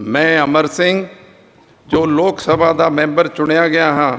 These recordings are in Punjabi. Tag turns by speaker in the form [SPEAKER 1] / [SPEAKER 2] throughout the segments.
[SPEAKER 1] ਮੈਂ ਅਮਰ ਸਿੰਘ, ਜੋ ਲੋਕ ਸਭਾ ਦਾ ਮੈਂਬਰ ਚੁਣਿਆ ਗਿਆ ਹਾਂ,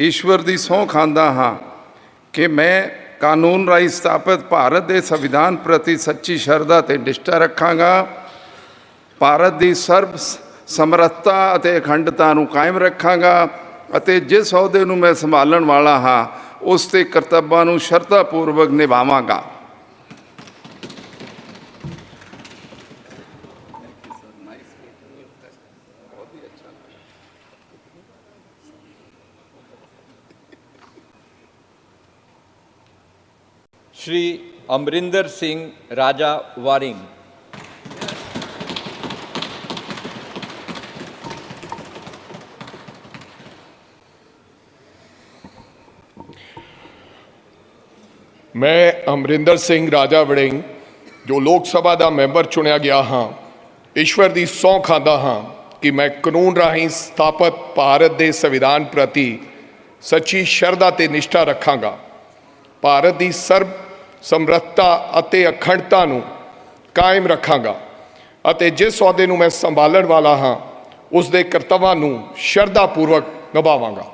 [SPEAKER 1] ਈਸ਼ਵਰ ਦੀ ਸਹੁੰ ਖਾਂਦਾ ਹਾਂ ਕਿ ਮੈਂ ਕਾਨੂੰਨ ਰਾਹੀਂ ਸਥਾਪਿਤ ਭਾਰਤ ਦੇ ਸੰਵਿਧਾਨ ਪ੍ਰਤੀ ਸੱਚੀ ਸ਼ਰਧਾ ਤੇ ਨਿਸ਼ਠਾ ਰੱਖਾਂਗਾ। ਭਾਰਤ ਦੀ ਸਰਬ ਸ- ਸਮਰੱਥਾ ਅਤੇ ਅਖੰਡਤਾ ਨੂੰ ਕਾਇਮ ਰੱਖਾਂਗਾ ਅਤੇ ਜਿਸ ਅਹੁਦੇ ਨੂੰ ਮੈਂ ਸੰਭਾਲਣ ਵਾਲਾ ਹਾਂ, ਉਸ 'ਤੇ ਕਰਤੱਵਾਂ ਨੂੰ ਸ਼ਰਧਾਪੂਰਵਕ ਨਿਭਾਵਾਂਗਾ।
[SPEAKER 2] Shri Amrinder Singh Raja Waring.
[SPEAKER 3] ਮੈਂ ਅਮਰਿੰਦਰ ਸਿੰਘ ਰਾਜਾ ਵੜਿੰਗ ਜੋ ਲੋਕ ਸਭਾ ਦਾ ਮੈਂਬਰ ਚੁਣਿਆ ਗਿਆ ਹਾਂ, ਈਸ਼ਵਰ ਦੀ ਸੌਂ ਖਾਂਦਾ ਹਾਂ ਕਿ ਮੈਂ ਕਾਨੂੰਨ ਰਾਹੀਂ ਸਥਾਪਿਤ ਭਾਰਤ ਦੇ ਸੰਵਿਧਾਨ ਪ੍ਰਤੀ ਸੱਚੀ ਸ਼ਰਧਾ ਤੇ ਨਿਸ਼ਠਾ ਰੱਖਾਂਗਾ ਭਾਰਤ ਦੀ ਸਰਬ ਸਮਰੱਥਾ ਅਤੇ ਅਖੰਡਤਾ ਨੂੰ ਕਾਇਮ ਰੱਖਾਂਗਾ ਅਤੇ ਜਿਸ ਅਹੁਦੇ ਨੂੰ ਮੈਂ ਸੰਭਾਲਣ ਵਾਲਾ ਹਾਂ ਉਸ ਦੇ ਕਰਤੱਵਾਂ ਨੂੰ ਸ਼ਰਧਾ ਪੂਰਵਕ ਨਿਭਾਵਾਂਗਾ।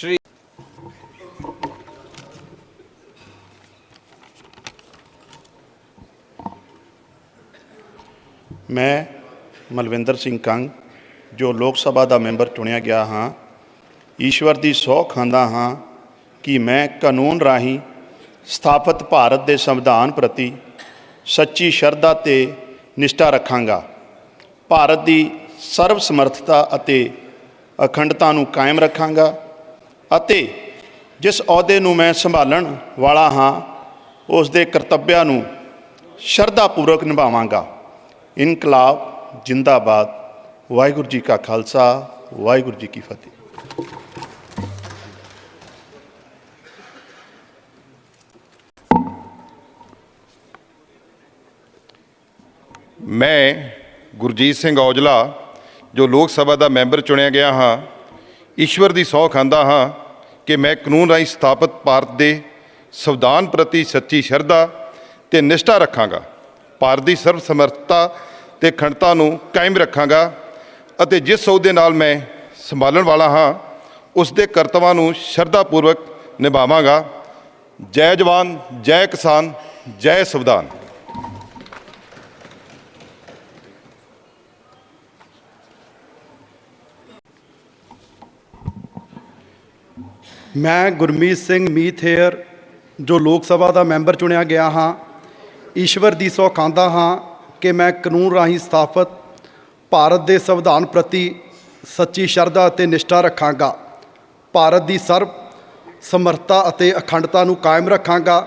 [SPEAKER 2] श्री
[SPEAKER 4] ਮੈਂ ਮਲਵਿੰਦਰ ਸਿੰਘ ਕੰਗ ਜੋ ਲੋਕ ਸਭਾ ਦਾ ਮੈਂਬਰ ਚੁਣਿਆ ਗਿਆ ਹਾਂ, ਈਸ਼ਵਰ ਦੀ ਸਹੁੰ ਖਾਂਦਾ ਹਾਂ ਕਿ ਮੈਂ ਕਾਨੂੰਨ ਰਾਹੀਂ ਸਥਾਪਿਤ ਭਾਰਤ ਦੇ ਸੰਵਿਧਾਨ ਪ੍ਰਤੀ ਸੱਚੀ ਸ਼ਰਧਾ ਤੇ ਨਿਸ਼ਠਾ ਰੱਖਾਂਗਾ। ਭਾਰਤ ਦੀ ਸਰਵ ਸਮਰੱਥਤਾ ਅਤੇ ਅਖੰਡਤਾ ਨੂੰ ਕਾਇਮ ਰੱਖਾਂਗਾ ਅਤੇ ਜਿਸ ਅਹੁਦੇ ਨੂੰ ਮੈਂ ਸੰਭਾਲਣ ਵਾਲਾ ਹਾਂ, ਉਸ ਦੇ ਕਰਤੱਵਿਆਂ ਨੂੰ ਸ਼ਰਧਾਪੂਰਵਕ ਨਿਭਾਵਾਂਗਾ। ਇਨਕਲਾਬ ਜਿੰਦਾਬਾਦ। ਵਾਹਿਗੁਰੂ ਜੀ ਕਾ ਖਾਲਸਾ, ਵਾਹਿਗੁਰੂ ਜੀ ਕੀ ਫਤਿਹ।
[SPEAKER 5] ਮੈਂ ਗੁਰਜੀਤ ਸਿੰਘ ਔਜਲਾ, ਜੋ ਲੋਕ ਸਭਾ ਦਾ ਮੈਂਬਰ ਚੁਣਿਆ ਗਿਆ ਹਾਂ, ਈਸ਼ਵਰ ਦੀ ਸੌ ਖਾਂਦਾ ਹਾਂ ਕਿ ਮੈਂ ਕਾਨੂੰਨ ਰਾਹੀਂ ਸਥਾਪਿਤ ਭਾਰਤ ਦੇ ਸੰਵਿਧਾਨ ਪ੍ਰਤੀ ਸੱਚੀ ਸ਼ਰਧਾ ਤੇ ਨਿਸ਼ਠਾ ਰੱਖਾਂਗਾ, ਭਾਰਤ ਦੀ ਸਰਬ ਸਮਰੱਥਾ ਤੇ ਅਖੰਡਤਾ ਨੂੰ ਕਾਇਮ ਰੱਖਾਂਗਾ ਅਤੇ ਜਿਸ ਅਹੁਦੇ ਨਾਲ ਮੈਂ ਸੰਭਾਲਣ ਵਾਲਾ ਹਾਂ, ਉਸ ਦੇ ਕਰਤੱਵਾਂ ਨੂੰ ਸ਼ਰਧਾ ਪੂਰਵਕ ਨਿਭਾਵਾਂਗਾ। ਜੈ ਜਵਾਨ, ਜੈ ਕਿਸਾਨ, ਜੈ ਸੰਵਿਧਾਨ।
[SPEAKER 6] ਮੈਂ ਗੁਰਮੀਤ ਸਿੰਘ ਮੀਥੇਅਰ, ਜੋ ਲੋਕ ਸਭਾ ਦਾ ਮੈਂਬਰ ਚੁਣਿਆ ਗਿਆ ਹਾਂ, ਈਸ਼ਵਰ ਦੀ ਸਹੁੰ ਖਾਂਦਾ ਹਾਂ ਕਿ ਮੈਂ ਕਾਨੂੰਨ ਰਾਹੀਂ ਸਥਾਪਿਤ ਭਾਰਤ ਦੇ ਸੰਵਿਧਾਨ ਪ੍ਰਤੀ ਸੱਚੀ ਸ਼ਰਧਾ ਅਤੇ ਨਿਸ਼ਠਾ ਰੱਖਾਂਗਾ। ਭਾਰਤ ਦੀ ਸਰਬ ਸਮਰੱਥਾ ਅਤੇ ਅਖੰਡਤਾ ਨੂੰ ਕਾਇਮ ਰੱਖਾਂਗਾ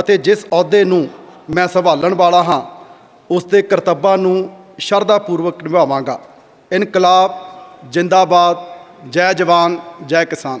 [SPEAKER 6] ਅਤੇ ਜਿਸ ਅਹੁਦੇ ਨੂੰ ਮੈਂ ਸੰਭਾਲਣ ਵਾਲਾ ਹਾਂ, ਉਸ ਦੇ ਕਰਤੱਵਾਂ ਨੂੰ ਸ਼ਰਧਾ ਪੂਰਵਕ ਨਿਭਾਵਾਂਗਾ। ਇਨਕਲਾਬ, ਜਿੰਦਾਬਾਦ, ਜੈ ਜਵਾਨ, ਜੈ ਕਿਸਾਨ।